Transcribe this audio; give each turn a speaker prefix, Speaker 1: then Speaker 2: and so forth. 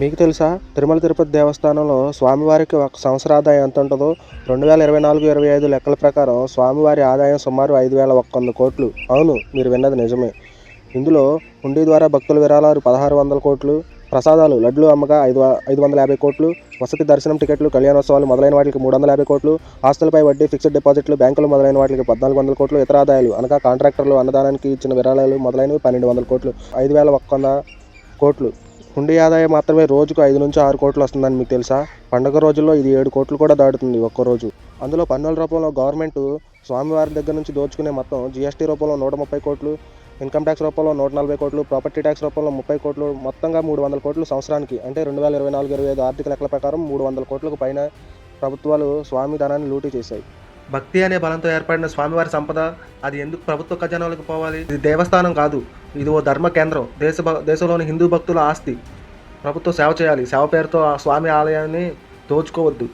Speaker 1: మీకు తెలుసా? తిరుమల తిరుపతి దేవస్థానంలో స్వామివారికి ఒక సంవత్సర ఆదాయం ఎంత ఉంటుందో? రెండు వేల ఇరవై నాలుగు ఇరవై ఐదు లెక్కల ప్రకారం స్వామివారి ఆదాయం సుమారు ఐదు వేల ఒక్క వంద కోట్లు. అవును మీరు విన్నది నిజమే. ఇందులో హుండీ ద్వారా భక్తుల విరాళాలు పదహారు వందల కోట్లు ప్రసాదాలు లడ్లు అమ్మగా ఐదు ఐదు వందల యాభై కోట్లు వసతి దర్శనం టికెట్లు కళ్యాణోత్సవాలు మొదలైన వాటికి మూడు వందల యాభై కోట్లు ఆస్తులపై వడ్డీ ఫిక్స్డ్ డిపాజిట్లు బ్యాంకులు మొదలైన వాటికి పద్నాలుగు వందల కోట్లు ఇతర ఆదాయాలు అనగా కాంట్రాక్టర్లు అన్నదానానికి ఇచ్చిన విరాళాలు మొదలైనవి పన్నెండు వందల కోట్లు ఐదు వేల ఒక్క వంద కోట్లు. హుండీ ఆదాయం మాత్రమే రోజుకు ఐదు నుంచి ఆరు కోట్లు వస్తుందని మీకు తెలుసా? పండుగ రోజుల్లో ఇది ఏడు కోట్లు కూడా దాటుతుంది ఒక్కరోజు అందులో పన్నుల రూపంలో గవర్నమెంట్ స్వామివారి దగ్గర నుంచి దోచుకునే మొత్తం జీఎస్టీ రూపంలో నూట ముప్పై కోట్లు ఇన్కమ్ ట్యాక్స్ రూపంలో నూట నలభై కోట్లు ప్రాపర్టీ ట్యాక్స్ రూపంలో ముప్పై కోట్లు మొత్తంగా మూడు వందల కోట్లు సంవత్సరానికి. అంటే రెండు వేల ఇరవై నాలుగు ఇరవై ఐదు ఆర్థిక లెక్కల ప్రకారం మూడు వందల కోట్లకు పైన ప్రభుత్వాలు స్వామి ధనాన్ని లూటీ చేశాయి. భక్తి అనే బలంతో ఏర్పడిన స్వామివారి సంపద అది ఎందుకు ప్రభుత్వ ఖజానాలకు పోవాలి? ఇది దేవస్థానం కాదు ఇది ఓ ధర్మ కేంద్రం దేశ భ- దేశంలోని హిందూ భక్తుల ఆస్తి. ప్రభుత్వం సేవ చేయాలి సేవ పేరుతో ఆ స్వామి ఆలయాన్ని దోచుకోవద్దు.